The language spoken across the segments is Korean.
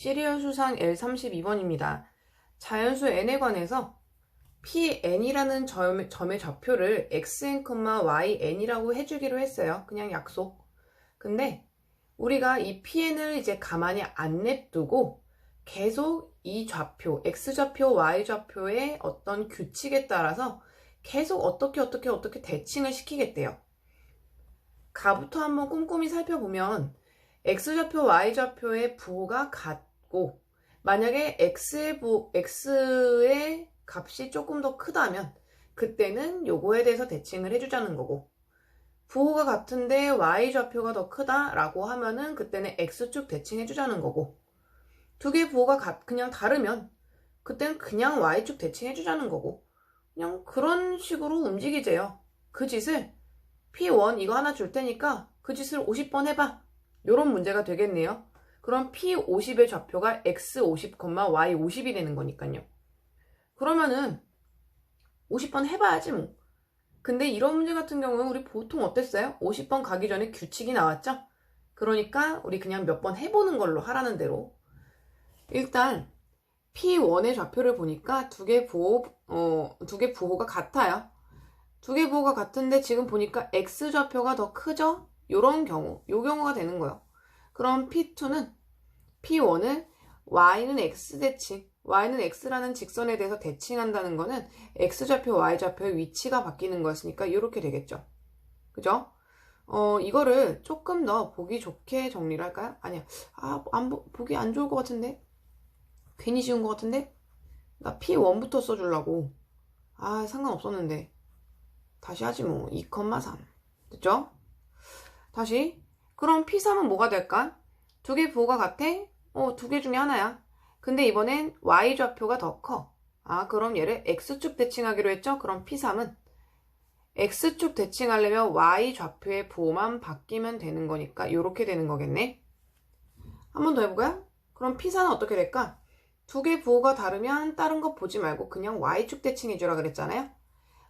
시리얼 수상 L32번입니다. 자연수 n에 관해서 pn이라는 점, 점의 좌표를 xn, yn이라고 해주기로 했어요. 그냥 약속. 근데 우리가 이 pn을 이제 가만히 안 냅두고 계속 이 좌표, x좌표, y좌표의 어떤 규칙에 따라서 계속 어떻게 어떻게 어떻게 대칭을 시키겠대요. 가부터 한번 꼼꼼히 살펴보면 x좌표, y좌표의 부호가 같 고 만약에 x의 부, x의 값이 조금 더 크다면 그때는 요거에 대해서 대칭을 해주자는 거고 부호가 같은데 y좌표가 더 크다라고 하면은 그때는 x축 대칭해주자는 거고 두 개 부호가 같, 그냥 다르면 그때는 그냥 y축 대칭해주자는 거고 그냥 그런 식으로 움직이재요. 그 짓을 P1 이거 하나 줄 테니까 그 짓을 50번 해봐. 요런 문제가 되겠네요. 그럼 P50의 좌표가 X50, Y50이 되는 거니까요. 그러면은 50번 해봐야지 뭐. 근데 이런 문제 같은 경우는 우리 보통 어땠어요? 50번 가기 전에 규칙이 나왔죠? 그러니까 우리 그냥 몇 번 해보는 걸로 하라는 대로. 일단 P1의 좌표를 보니까 두 개 부호, 어, 두 개 부호가 같아요. 두 개 부호가 같은데 지금 보니까 X 좌표가 더 크죠? 요런 경우, 요 경우가 되는 거예요. 그럼 P2는 P1을 Y는 X 대칭, Y는 X라는 직선에 대해서 대칭한다는 거는 X좌표, Y좌표의 위치가 바뀌는 것이니까 이렇게 되겠죠. 그죠? 어, 이거를 조금 더 보기 좋게 정리를 할까요? 아니야. 아, 안, 보- 보기 안 좋을 것 같은데? 괜히 지운 것 같은데? 나 P1부터 써주려고. 아, 상관없었는데. 다시 하지 뭐. 2,3. 됐죠? 다시. 그럼 P3은 뭐가 될까? 두 개 부호가 같아? 어, 두 개 중에 하나야. 근데 이번엔 Y좌표가 더 커. 아, 그럼 얘를 X축 대칭하기로 했죠? 그럼 P3은 X축 대칭하려면 Y좌표의 부호만 바뀌면 되는 거니까 이렇게 되는 거겠네. 한 번 더 해볼까요? 그럼 P4는 어떻게 될까? 두 개 부호가 다르면 다른 거 보지 말고 그냥 Y축 대칭해주라 그랬잖아요?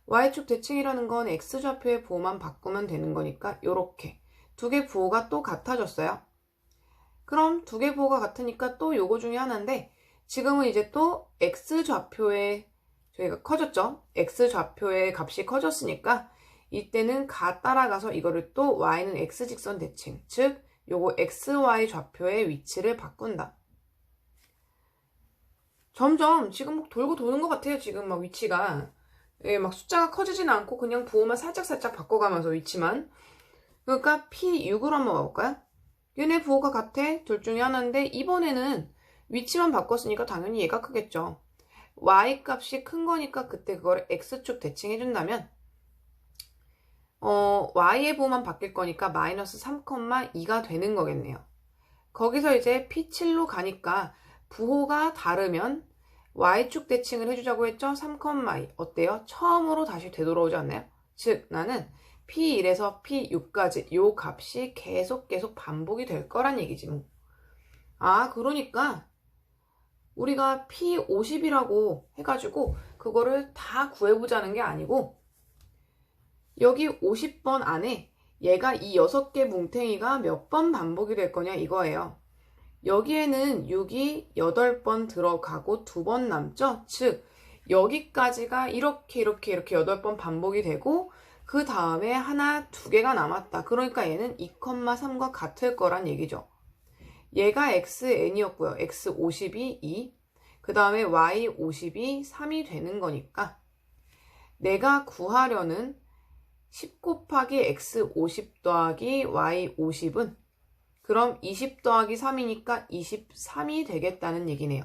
Y축 대칭이라는 건 X좌표의 부호만 바꾸면 되는 거니까 이렇게 두 개 부호가 또 같아졌어요. 그럼 두 개 부호가 같으니까 또 요거 중에 하나인데 지금은 이제 또 x좌표의 저희가 커졌죠? x좌표의 값이 커졌으니까 이때는 가 따라가서 이거를 또 y는 x직선 대칭 즉 요거 xy 좌표의 위치를 바꾼다. 점점 지금 막 돌고 도는 것 같아요. 지금 막 위치가 예, 막 숫자가 커지진 않고 그냥 부호만 살짝살짝 바꿔가면서 위치만 그러니까 P6으로 한번 가볼까요? 얘네 부호가 같아. 둘 중에 하나인데 이번에는 위치만 바꿨으니까 당연히 얘가 크겠죠. y 값이 큰 거니까 그때 그거를 x축 대칭해준다면 어, y의 부호만 바뀔 거니까 마이너스 3,2가 되는 거겠네요. 거기서 이제 P7로 가니까 부호가 다르면 y축 대칭을 해주자고 했죠? 3,2 어때요? 처음으로 다시 되돌아오지 않나요? 즉 나는 P1에서 P6까지 요 값이 계속 계속 반복이 될 거란 얘기지 뭐. 아 그러니까 우리가 P50이라고 해가지고 그거를 다 구해보자는 게 아니고 여기 50번 안에 얘가 이 6개 뭉탱이가 몇 번 반복이 될 거냐 이거예요. 여기에는 6이 8번 들어가고 2번 남죠? 즉 여기까지가 이렇게 이렇게 이렇게 8번 반복이 되고 그 다음에 하나, 두 개가 남았다. 그러니까 얘는 2,3과 같을 거란 얘기죠. 얘가 xn이었고요. x50이 2. 그 다음에 y50이 3이 되는 거니까 내가 구하려는 10 곱하기 x50 더하기 y50은 그럼 20 더하기 3이니까 23이 되겠다는 얘기네요.